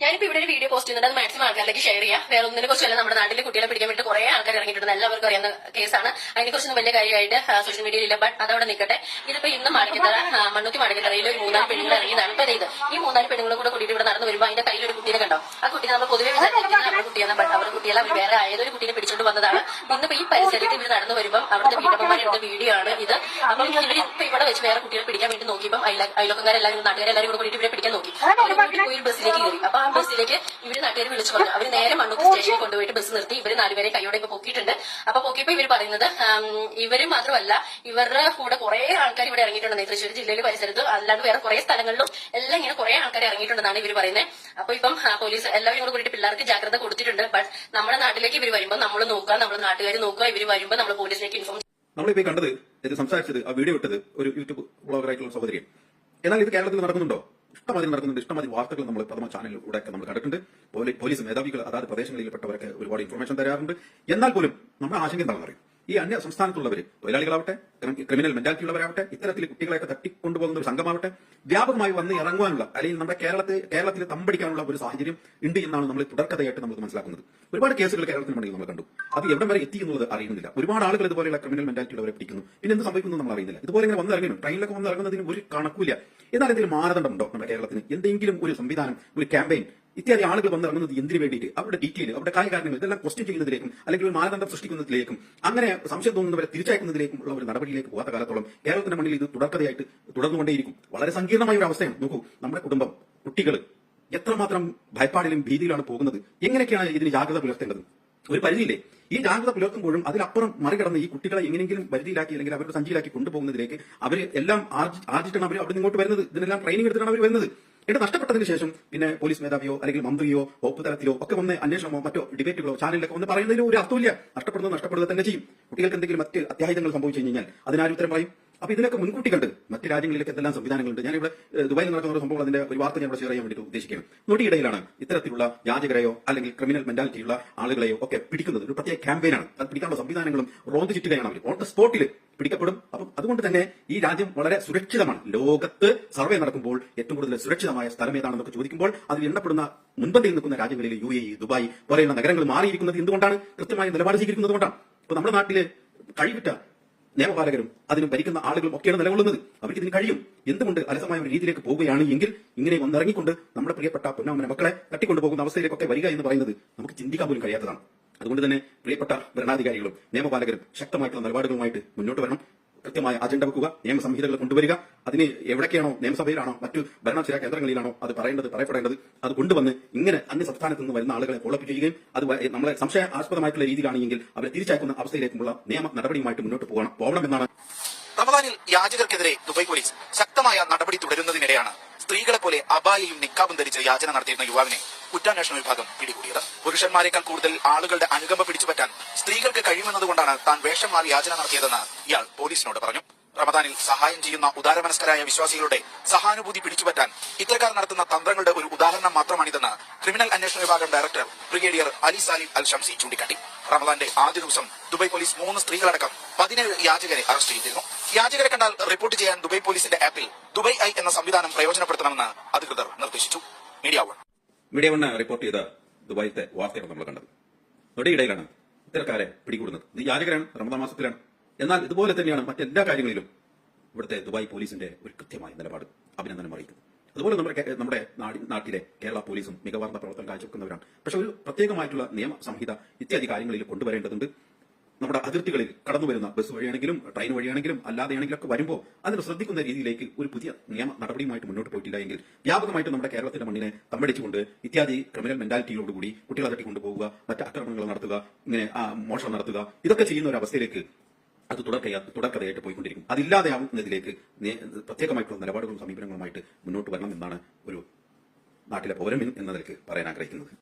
ഞാനിപ്പോ ഇവിടെ ഒരു വീഡിയോ പോസ്റ്റ് ചെയ്യുന്നുണ്ട്. അത് മാക്സിമം ആൾക്കാരിലേക്ക് ഷെയർ ചെയ്യാം. വേറെ ഒന്നിനെ കുറിച്ചല്ല നമ്മുടെ നാട്ടിലെ കുട്ടികളെ പിടിക്കാൻ വേണ്ടി കുറെ ആൾക്കാർ ഇറങ്ങിയിട്ടുണ്ട്. എല്ലാവർക്കും അറിയുന്ന കേസാണ് അതിനെക്കുറിച്ചൊന്നും വലിയ കാര്യമായിട്ട് സോഷ്യൽ മീഡിയയിലില്ല ബട്ട് അതവിടെ നിൽക്കട്ടെ ഇതിപ്പോ ഇന്ന് മാണിക്കത്തറ മണ്ണൂറ്റി മാണിക്കത്തറയിൽ ഒരു മൂന്നാൽ പെണ്ണുങ്ങൾ ഇറങ്ങിയതാണ്. ഇപ്പൊ ഇത് ഈ മൂന്നാൽ പെണ്ണുങ്ങളും കൂടെ കൂടിയിട്ട് ഇവിടെ നടന്നു വരുമ്പോൾ അതിന്റെ കയ്യിൽ ഒരു കുട്ടീനെ കണ്ടോ? ആ കുട്ടി നമ്മൾ പൊതുവെ വിചാരിക്കുന്ന കുട്ടിയാണ് ബട്ട് അവരുടെ കുട്ടികളെ അവർ വേറെ ഏതൊരു കുട്ടീനെ പിടിച്ചോണ്ട് വന്നതാണ്. ഇന്നിപ്പോ ഈ പരിസരത്ത് ഇവർ നടന്നു വരുമ്പോൾ അവിടുത്തെ വീട്ടമ്മമാരെടുത്ത വീഡിയോ ആണ് ഇത്. അപ്പം ഇവർ ഇപ്പൊ ഇവിടെ വെച്ച് വേറെ കുട്ടികളെ പിടിക്കാൻ വേണ്ടി നോക്കിയപ്പോൾ അയലോക്കാരെല്ലാവരും നാട്ടുകാരെല്ലാവരും കൂടെ കൂടിയിട്ട് ഇവരെ പിടിക്കാൻ നോക്കി. പോയി ഒരു ബസ്സിലേക്ക് കയറി. അപ്പൊ ആ ബസ്സിലേക്ക് ഇവർ നാട്ടുകാർ വിളിച്ചു പറഞ്ഞു. അവർ നേരെ മണ്ണുത്തി സ്റ്റേഷനിൽ കൊണ്ടുപോയിട്ട് ബസ് നിർത്തി. ഇവർ നാലുപേരെ കൈയോടെ ഇപ്പൊ പൊക്കിയിട്ടുണ്ട്. അപ്പൊ പൊക്കിയപ്പോ ഇവർ പറയുന്നത് ഇവർ മാത്രമല്ല ഇവരുടെ കൂടെ കുറെ ആൾക്കാർ ഇവിടെ ഇറങ്ങിയിട്ടുണ്ട്. തൃശ്ശൂർ ജില്ലയിലെ പരിസരത്ത് അല്ലാണ്ട് വേറെ കുറെ സ്ഥലങ്ങളിലും എല്ലാം ഇങ്ങനെ കുറെ ആൾക്കാർ ഇറങ്ങിയിട്ടുണ്ടെന്നാണ് ഇവർ പറയുന്നത്. അപ്പൊ ഇപ്പം പോലീസ് എല്ലാവരും കൂടെ കൂടിയിട്ട് പിള്ളേർക്ക് ജാഗ്രത കൊടുത്തിട്ടുണ്ട്. ബട്ട് നമ്മുടെ നാട്ടിലേക്ക് ഇവർ വരുമ്പോൾ നമ്മൾ നോക്കുക നമ്മുടെ നാട്ടുകാർ നോക്കുക ഇവർ വരുമ്പോൾ നമ്മൾ പോലീസിലേക്ക് ഇൻഫോം നമ്മളിപ്പോ കണ്ടത് ഇത് സംസാരിച്ചത് ആ വീഡിയോ ഇട്ടത് ഒരു യൂട്യൂബ് ബ്ലോഗർ ആയിട്ടുള്ള സഹോദരിയാണ് എന്നാൽ ഇത് കേരളത്തിൽ നടക്കുന്നുണ്ടോ? ഇഷ്ടമാതിരി നടക്കുന്നുണ്ട് ഇഷ്ടമാതിരി വാർത്തകൾ നമ്മൾ പ്രഥമ ചാനലിലൂടെ ഒക്കെ നമ്മൾ കണ്ടിട്ടുണ്ട്. പോലീസ് മേധാവികൾ അതാത് പ്രദേശങ്ങളിൽപ്പെട്ടവരൊക്കെ ഒരുപാട് ഇൻഫർമേഷൻ തരാറുണ്ട്. എന്നാൽ പോലും നമ്മുടെ ആശങ്ക എന്താണെന്ന് അറിയും ഈ അന്യ സംസ്ഥാനത്തുള്ളവർ തൊഴിലാളികളാവട്ടെ ക്രിമി- ക്രിമിനൽ മെന്റാലിറ്റി ഉള്ളവരാവട്ടെ ഇത്തരത്തിൽ കുട്ടികളെയൊക്കെ തട്ടിക്കൊണ്ടുപോകുന്ന ഒരു സംഘമാവട്ടെ വ്യാപകമായി വന്ന് ഇറങ്ങുവാനുള്ള അല്ലെങ്കിൽ നമ്മുടെ കേരളത്തിൽ കേരളത്തിൽ തമ്പടിക്കാനുള്ള ഒരു സാഹചര്യം ഉണ്ട് എന്നാണ് നമ്മൾ തുടർക്കഥയായിട്ട് നമുക്ക് മനസ്സിലാക്കുന്നത്. ഒരുപാട് കേസുകൾ കേരളത്തിൽ ഉണ്ടെങ്കിൽ നമ്മൾ കണ്ടു. അത് എവിടം വരെ എത്തി എന്നുള്ളത് അറിയുന്നില്ല. ഒരുപാട് ആളുകൾ ഇതുപോലെയുള്ള ക്രിമിനൽ മെന്റാലിറ്റി ഉള്ളവരെ പിടിക്കുന്നു. പിന്നെ എന്ത് സംഭവിക്കുന്നു നമ്മൾ അറിയുന്നില്ല ഇതുപോലെ ഇങ്ങനെ വന്ന് ഇറങ്ങുന്നു ട്രെയിനിലൊക്കെ വന്ന് ഇറങ്ങുന്നതിന് ഒരു കണക്കില്ല എന്നാൽ എന്തെങ്കിലും മാനദണ്ഡമുണ്ടോ നമ്മുടെ കേരളത്തിന്? എന്തെങ്കിലും ഒരു സംവിധാനം ഒരു ക്യാമ്പയിൻ ഇത്യാദി ആളുകൾ വന്ന് ഇറങ്ങുന്നത് എന്തിനു വേണ്ടിയിട്ട്? അവരുടെ ഡീറ്റെയിൽ അവരുടെ കാര്യകാരണങ്ങൾ ഇതെല്ലാം ക്വസ്റ്റ്യൻ ചെയ്യുന്നതിലേക്കും അല്ലെങ്കിൽ ഒരു മാനദണ്ഡം സൃഷ്ടിക്കുന്നതിലേക്കും അങ്ങനെ സംശയം തോന്നുന്നവരെ തിരിച്ചയക്കുന്നതിലേക്കും ഉള്ള ഒരു നടപടിയിലേക്ക് പോകാത്ത കാലത്തോളം കേരളത്തിന്റെ മണ്ണിൽ ഇത് തുടർക്കഥയായിട്ട് തുടർന്നുകൊണ്ടേയിരിക്കും. വളരെ സങ്കീർണമായ ഒരു അവസ്ഥയാണ്. നോക്കൂ നമ്മുടെ കുടുംബം കുട്ടികൾ എത്രമാത്രം ഭയപ്പാടിലും ഭീതിയിലാണ് പോകുന്നത്? എങ്ങനെയൊക്കെയാണ് ഇതിന് ജാഗ്രത പുലർത്തേണ്ടത്? ഒരു പരിധിയില്ലേ? ഈ ജാഗ്രത പുലർത്തുമ്പോഴും അതിലപ്പുറം മറികടന്ന് ഈ കുട്ടികളെ എങ്ങനെയെങ്കിലും പരിധിയിലാക്കി അല്ലെങ്കിൽ അവരുടെ സഞ്ചിയിലാക്കി കൊണ്ടുപോകുന്നതിലേക്ക് അവർ എല്ലാം ആർജിച്ചിട്ടാണ് അവർ അവിടെ ഇങ്ങോട്ട് വരുന്നത്. ഇതിനെല്ലാം ട്രെയിനിങ് എടുത്തിട്ടാണ് അവർ വരുന്നത്. എന്നിട്ട് നഷ്ടപ്പെട്ടതിന് ശേഷം പിന്നെ പോലീസ് മേധാവിയോ അല്ലെങ്കിൽ മന്ത്രിയോ വകുപ്പ് തലത്തിലോ ഒക്കെ വന്ന് അന്വേഷണമോ മറ്റോ ഡിബേറ്റുകളോ ചാനലിലൊക്കെ ഒന്ന് പറയുന്നതിന് ഒരു അർത്ഥമില്ല നഷ്ടപ്പെടുന്നത് നഷ്ടപ്പെടുന്നത് തന്നെ ചെയ്യും. കുട്ടികൾക്ക് എന്തെങ്കിലും മറ്റ് അത്യാഹിതങ്ങൾ സംഭവിച്ചു കഴിഞ്ഞാൽ അതിനാരും ഉത്തരം പറയും. അപ്പൊ ഇതിനൊക്കെ മുൻകൂട്ടി കണ്ട് മറ്റ് രാജ്യങ്ങളിലൊക്കെ എന്തെല്ലാം സംവിധാനങ്ങളുണ്ട്. ഞാനിവിടെ ദുബായിൽ നടക്കുന്ന സംഭവം അതിന്റെ ഒരു വാർത്ത ഞാൻ ഇവിടെ ഷെയർ ചെയ്യാൻ വേണ്ടി ഉദ്ദേശിക്കുകയാണ്. നൊടിയിടയിലാണ് ഇത്തരത്തിലുള്ള യാചകരെയോ അല്ലെങ്കിൽ ക്രിമിനൽ മെന്റാലിറ്റിയുള്ള ആളുകളെയോ ഒക്കെ പിടിക്കുന്നത്. ഒരു പ്രത്യേക ക്യാമ്പയിനാണ് അത് പിടിക്കാനുള്ള സംവിധാനങ്ങളും റോന്ത് ചുറ്റുകയാണ് അവർ ഓൺ ദ സ്പോട്ടിൽ പിടിക്കപ്പെടും. അപ്പം അതുകൊണ്ട് തന്നെ ഈ രാജ്യം വളരെ സുരക്ഷിതമാണ്. ലോകത്ത് സർവേ നടക്കുമ്പോൾ ഏറ്റവും കൂടുതൽ സുരക്ഷിതമായ സ്ഥലം ഏതാണെന്നൊക്കെ ചോദിക്കുമ്പോൾ അതിൽ എണ്ണപ്പെടുന്ന മുൻപന്തിയിൽ നിൽക്കുന്ന രാജ്യങ്ങളിൽ യു എ ദുബായ് പോലെയുള്ള നഗരങ്ങൾ മാറിയിരിക്കുന്നത് എന്തുകൊണ്ടാണ്? കൃത്യമായ നിലപാട് സ്വീകരിക്കുന്നത് കൊണ്ടാണ് ഇപ്പൊ നമ്മുടെ നാട്ടിൽ കഴിവിട്ട നിയമപാലകരും അതിന് ഭരിക്കുന്ന ആളുകളും ഒക്കെയാണ് നിലകൊള്ളുന്നത്. അവർക്ക് ഇതിന് കഴിയും. എന്തുകൊണ്ട് അലസമായ ഒരു രീതിയിലേക്ക് പോവുകയാണ് എങ്കിൽ ഇങ്ങനെ വന്നിറങ്ങിക്കൊണ്ട് നമ്മുടെ പ്രിയപ്പെട്ട പൊന്നാമന മക്കളെ തട്ടിക്കൊണ്ടുപോകുന്ന അവസ്ഥയിലേക്കൊക്കെ വരിക എന്ന് പറയുന്നത് നമുക്ക് ചിന്തിക്കാൻ പോലും കഴിയാത്തതാണ്. അതുകൊണ്ട് തന്നെ പ്രിയപ്പെട്ട ഭരണാധികാരികളും നിയമപാലകരും ശക്തമായിട്ടുള്ള നിലപാടുകളുമായിട്ട് മുന്നോട്ട് വരണം. കൃത്യമായ അജണ്ട വെക്കുക നിയമസംഹിതകൾ കൊണ്ടുവരിക അതിന് എവിടേക്കാണോ നിയമസഭയിലാണോ മറ്റു ഭരണാധികാര കേന്ദ്രങ്ങളിലാണോ അത് പറയേണ്ടത് പറയപ്പെടേണ്ടത് അത് കൊണ്ടുവന്ന് ഇങ്ങനെ അന്യ സംസ്ഥാനത്ത് നിന്ന് വരുന്ന ആളുകളെ ഫോളോ അപ്പ് ചെയ്യുകയും അത് നമ്മളെ സംശയ ആസ്പദമായിട്ടുള്ള രീതിയിലാണെങ്കിൽ അവരെ തിരിച്ചയക്കുന്ന അവസ്ഥയിലേക്കുള്ള നിയമ നടപടിയുമായിട്ട് മുന്നോട്ട് പോകണം. പോകണമെന്നാണ്. റമദാനിൽ യാചകർക്കെതിരെ ദുബായ് പോലീസ് ശക്തമായ നടപടി തുടരുന്നതിനിടെയാണ് സ്ത്രീകളെ പോലെ അബായയും നിക്കാബും ധരിച്ച് യാചന നടത്തിയിരുന്ന യുവാവിനെ കുറ്റാന്വേഷണ വിഭാഗം പിടികൂടിയത്. പുരുഷന്മാരെക്കാൾ കൂടുതൽ ആളുകളുടെ അനുകമ്പ പിടിച്ചുപറ്റാൻ സ്ത്രീകൾക്ക് കഴിയുമെന്നതുകൊണ്ടാണ് താൻ വേഷം മാറി യാചന നടത്തിയതെന്ന് ഇയാൾ പോലീസിനോട് പറഞ്ഞു. റമദാനിൽ സഹായം ചെയ്യുന്ന ഉദാരമനസ്കരായ വിശ്വാസികളുടെ സഹാനുഭൂതി പിടിച്ചുപറ്റാൻ ഇത്തരക്കാർ നടത്തുന്ന തന്ത്രങ്ങളുടെ ഒരു ഉദാഹരണം മാത്രമാണിതെന്ന് ക്രിമിനൽ അന്വേഷണ വിഭാഗം director brigadier Ali Salim Al Shamsi ചൂണ്ടിക്കാട്ടി. റമദാന്റെ ആദ്യ ദിവസം ദുബായ് പോലീസ് മൂന്ന് സ്ത്രീകളടക്കം പതിനേഴ് യാചകരെ അറസ്റ്റ് ചെയ്തിരുന്നു. യാചകരെ കണ്ടാൽ റിപ്പോർട്ട് ചെയ്യാൻ ദുബായ് പോലീസിന്റെ ആപ്പിൽ ദുബായ് ഐ എന്ന സംവിധാനം പ്രയോജനപ്പെടുത്തണമെന്ന് അധികൃതർ നിർദ്ദേശിച്ചു. Media one. Media one report ചെയ്ത ദുബായിത്തെ വാർത്തയാണ് നമ്മൾ കണ്ടത്. നൊടിയിടയിലാണ് ഇത്തരക്കാരെ പിടികൂടുന്നത്. ഇത് യാചകരാണ് റമദാ മാസത്തിലാണ്. എന്നാൽ ഇതുപോലെ തന്നെയാണ് മറ്റെല്ലാ കാര്യങ്ങളിലും ഇവിടുത്തെ ദുബായ് പോലീസിന്റെ ഒരു കൃത്യമായ നിലപാട് അഭിനന്ദനം അറിയിക്കുന്നു. അതുപോലെ നമ്മുടെ നമ്മുടെ നാടി- നാട്ടിലെ കേരള പോലീസും മികവാർന്ന പ്രവർത്തനം കാഴ്ചവെക്കുന്നവരാണ്. പക്ഷെ ഒരു പ്രത്യേകമായിട്ടുള്ള നിയമ സംഹിത ഇത്യാദി കാര്യങ്ങളിൽ കൊണ്ടുവരേണ്ടതുണ്ട്. നമ്മുടെ അതിർത്തികളിൽ കടന്നു വരുന്ന ബസ് വഴിയാണെങ്കിലും ട്രെയിൻ വഴിയാണെങ്കിലും അല്ലാതെയാണെങ്കിലും ഒക്കെ വരുമ്പോൾ അതിന് ശ്രദ്ധിക്കുന്ന രീതിയിലേക്ക് ഒരു പുതിയ നിയമ നടപടിയുമായിട്ട് മുന്നോട്ട് പോയിട്ടില്ല എങ്കിൽ വ്യാപകമായിട്ട് നമ്മുടെ കേരളത്തിന്റെ മണ്ണിനെ തമ്പടിച്ചുകൊണ്ട് ഇത്യാദി ക്രിമിനൽ മെന്റാലിറ്റിയോടുകൂടി കുട്ടികളെ തട്ടിക്കൊണ്ടുപോവുക മറ്റ് ആക്രമണങ്ങൾ നടത്തുക ഇങ്ങനെ മോഷണം നടത്തുക ഇതൊക്കെ ചെയ്യുന്ന ഒരു അവസ്ഥയിലേക്ക് അത് തുടർക്കയാ തുടർക്കഥയായിട്ട് പോയിക്കൊണ്ടിരിക്കും. അതില്ലാതെയാവുന്നതിലേക്ക് പ്രത്യേകമായിട്ടുള്ള നിലപാടുകളും സമീപനങ്ങളുമായിട്ട് മുന്നോട്ട് വരണം എന്നാണ് ഒരു നാട്ടിലെ പൗരൻ എന്ന നിലയ്ക്ക് പറയാൻ ആഗ്രഹിക്കുന്നത്.